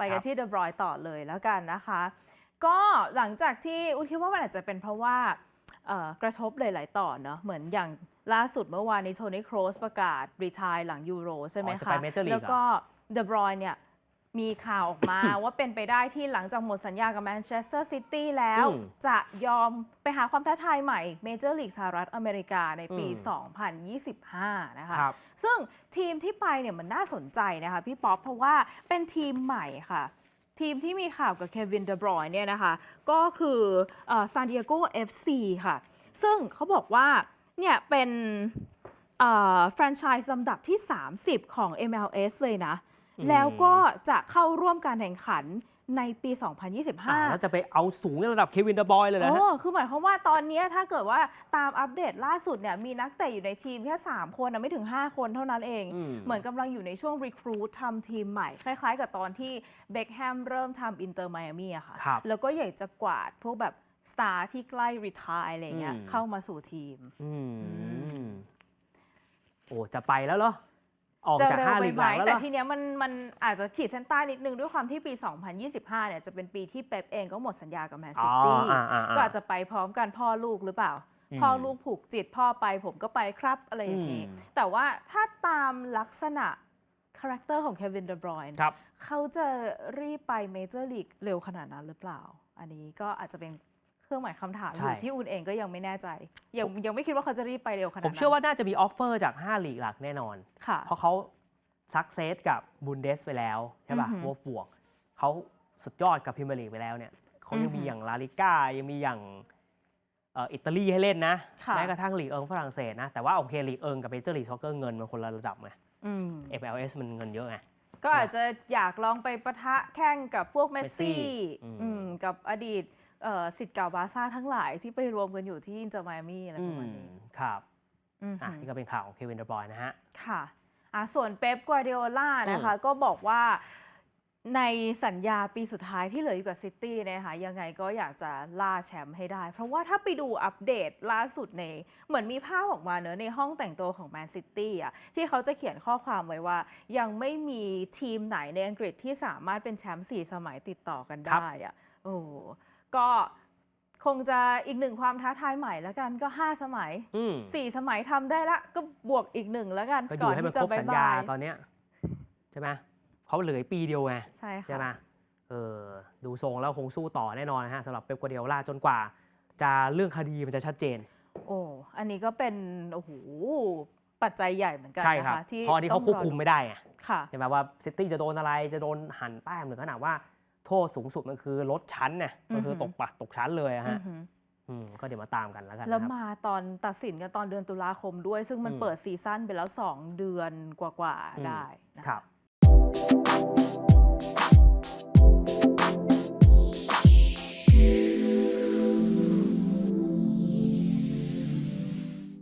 ไปกันที่เดบรอยต่อเลยแล้วกันนะคะ ก็หลังจากที่อุ้นคิดว่ามันอาจจะเป็นเพราะว่าเอ่อกระทบหลาย ๆ ต่อเนาะเหมือนอย่างล่าสุดเมื่อวานนี้โทนี่โครสประกาศรีทายหลังยูโรใช่ไหมอ๋อจะคะไป Major League แล้วก็เดบรอยเนี่ย มีข่าวออกมา ว่าเป็นไปได้ที่หลังจากหมดสัญญากับแมนเชสเตอร์ซิตี้แล้ว อืมจะยอมไปหาความท้าทายใหม่เมเจอร์ลีกสหรัฐอเมริกาในปี อืม2025 นะคะ ครับ ซึ่งทีมที่ไปเนี่ยมันน่าสนใจนะคะพี่ป๊อปเพราะว่าเป็นทีมใหม่ค่ะ ทีมที่มีข่าวกับเควินเดบรอยน์เนี่ยนะคะ ก็คือซานดิเอโก FC ค่ะ ซึ่งเขาบอกว่าเนี่ยเป็น แฟรนไชส์ลำดับที่ 30 ของ MLS เลยนะอืม แล้วก็จะเข้าร่วมการแข่งขันในปีอ่า2025 แล้วจะไปเอาสูงในระดับเควินเดอะบอยเลยนะโอ้ฮะคือหมายความว่าตอนเนี้ยถ้าเกิดว่าตามอัปเดตล่าสุดเนี่ยมีนักเตะอยู่ในทีมแค่ 3 คนนะไม่ถึง 5 คนเท่านั้นเองอืมเหมือนกำลังอยู่ในช่วงรีครูททำทีมใหม่ คล้ายๆ กับตอนที่เบคแฮมเริ่มทำอินเตอร์ไมอามี่อะค่ะครับแล้วก็อยากจะกวาดพวกแบบสตาร์ที่ใกล้รีทายอะไรเงี้ยอืมเข้ามาสู่ทีมอืมโอ้จะไปแล้วเหรอ ออกจะจากเร็วห้าไปลีกไหหมลังแล้วเหแต่รอทีเนี้ยมันมันอาจจะขีดเส้นใต้นิดนึงด้วยความที่ปี 2025 เนี่ยจะเป็นปีที่เป๊ปเองก็หมดสัญญากับแมนซิตี้อ๋ออ่าอ่าอ่าก็อาจจะไปพร้อมกันพ่อลูกหรือเปล่าอืมพ่อลูกผูกจิตพ่อไปผมก็ไปครับอะไรอย่างนี้อืมแต่ว่าถ้าตามลักษณะคาแรคเตอร์ของเควินเดบรอยน์ครับเขาจะรีบไปเมเจอร์ลีกเร็วขนาดนั้นหรือเปล่า อันนี้ก็อาจจะเป็น เครื่องหมายคำถามอใช่ยู่ที่อุ่นเองก็ยังไม่แน่ใจ ยังยังไม่คิดว่าเขาจะรีบไปเร็วขนาดผนั้มนเชื่อว่าน่าจะมีออฟเฟอร์จาก5ลีกหลักแน่นอน ค่ะ เพราะเขาซักเซสกับบุนเดสไปแล้ว ใช่ป่ะอือหือวอลฟบวกเขาสุดยอดกับพรีเมียร์ลีกไปแล้วเนี่ยเขายังอือหือมีอย่างลาลิก้ายังมีอย่างเอ่ออิตาลีให้เล่นนะ ค่ะ แม้กระทั่งลีกเอิงฝรั่งเศสนะ แต่ว่าโอเคลีกเอิงกับเมเจอร์ลีกซ็อกเกอร์เงินมันคนละระดับไง อืม FLS มันเงินเยอะไง ก็อาจจะอยากลองไปปะทะแข่งกับพวกเมสเมสซี่ซี่อืม อืมกับอดีตเอ่อ สิทธิ์เก่าบาร์ซ่าทั้งหลายที่ไปรวมกันอยู่ที่อินเตอร์ไมอามี่อะไรประมาณนี้อืมครับอืมอะนี่ก็เป็นข่าวของเควินเดอบรอยน์นะฮะ ค่ะอะส่วนเป๊ปกัวเดโอล่านะคะ ก็บอกว่าในสัญญาปีสุดท้ายที่เหลืออยู่กับซิตี้เนยนะคะยังไงก็อยากจะล่าแชมป์ให้ได้ เพราะว่าถ้าไปดูอัปเดตล่าสุดใน เหมือนมีภาพออกมาเนอะในห้องแต่งตัวของแมนซิตี้อะที่เขาจะเขียนข้อความไว้ว่า ยังไม่มีทีมไหนในอังกฤษที่สามารถเป็นแชมป์สี่สมัยติดต่อกันครับได้อะโอ้ ก็คงจะอีกหนึ่งความท้าทายใหม่แล้วกันก็ 5 สมัย อืมสี่สมัยทำได้ละก็บวกอีกหนึ่งแล้วกันก็อยู่ให้มันครบบ๊สัญญาบยตอนเนี้ยใช่ไหมเขาเหลืออีกปีเดียวไง ใช่ใช่ไหมค่ะเออดูทรงแล้วคงสู้ต่อแน่นอนนะฮะสำหรับเป๊ปกัวเดโอล่าจนกว่า จะเรื่องคดีมันจะชัดเจน โอ้อันนี้ก็เป็นโอ้โหปัจจัยใหญ่เหมือนกันใช่นะครับคะที่เพราะอันนี้เขาควบคุมไม่ได้ไงค่ะ ใช่ไหมว่าซิตี้จะโดนอะไรจะโดนหั่นแต้มหรือขนาดว่า โทษสูงสุดมันคือลดชั้นเนี่ยก็คืออหือตกปักตกชั้นเลยอะอืฮะอหืออืมก็เดี๋ยวมาตามกันแล้วกันแล้วนะครับมาตอนตัดสินกันตอนเดือนตุลาคมด้วย ซึ่งมันอืมเปิดซีซั่นไปแล้ว 2 เดือนกว่าอืมๆได้นะะครับ